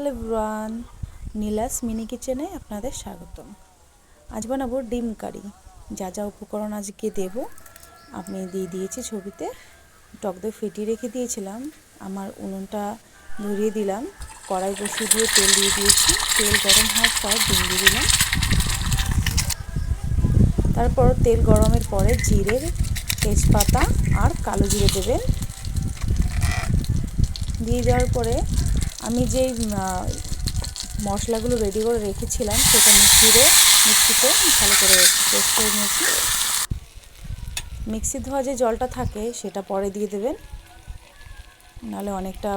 Hello bran Neela's mini কিচেনে আপনাদের স্বাগতম। আজ বানাবো ডিম কারি। যা যা উপকরণ আজকে দেব, আমি দিয়ে দিয়েছি ছবিতে। টক দই ফেটিয়ে রেখে দিয়েছিলাম, আমার উনুনটা ধরিয়ে দিলাম, কড়াই বসিয়ে দিয়ে তেল দিয়ে দিয়েছি। তেল গরম হওয়ার পর ডিম দিয়ে দিলাম। তারপর তেল গরমের পরে জিরের তেজপাতা আর কালো জিরে দেবেন। দিয়ে দেওয়ার পরে আমি যে মশলাগুলো রেডি করে রেখেছিলাম, সেটা মিক্সিতে মিক্সিতে ভালো করে পেস্ট করে নিয়েছি। মিক্সি ধোয়া যে জলটা থাকে, সেটা পরে দিয়ে দেবেন। নাহলে অনেকটা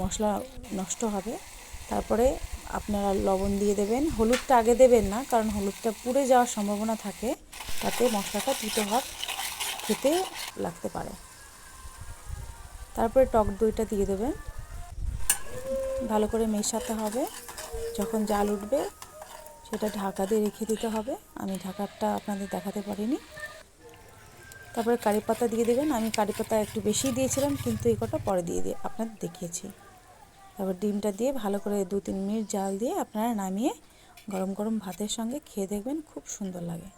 মশলা নষ্ট হবে। তারপরে আপনারা লবণ দিয়ে দেবেন। হলুদটা আগে দেবেন না, কারণ হলুদটা পুড়ে যাওয়ার সম্ভাবনা থাকে। তাতে মশলাটা তিতো ভাব খেতে লাগতে পারে। তারপরে টক দইটা দিয়ে দেবেন। ভালো করে মেশাতে হবে। যখন জাল উঠবে, সেটা ঢাকা দিয়ে রেখে দিতে হবে। আমি ঢাকাটা আপনাদের দেখাতে পারিনি। তারপরে কারি পাতা দিয়ে দেবেন। আমি কারি পাতা একটু বেশি দিয়েছিলাম, কিন্তু এই কটা পরে দিয়ে দিয়ে আপনাদের দেখিয়েছি। তারপর ডিমটা দিয়ে ভালো করে দু তিন মিনিট জাল দিয়ে আপনারা নামিয়ে গরম গরম ভাতের সঙ্গে খেয়ে দেখবেন, খুব সুন্দর লাগে।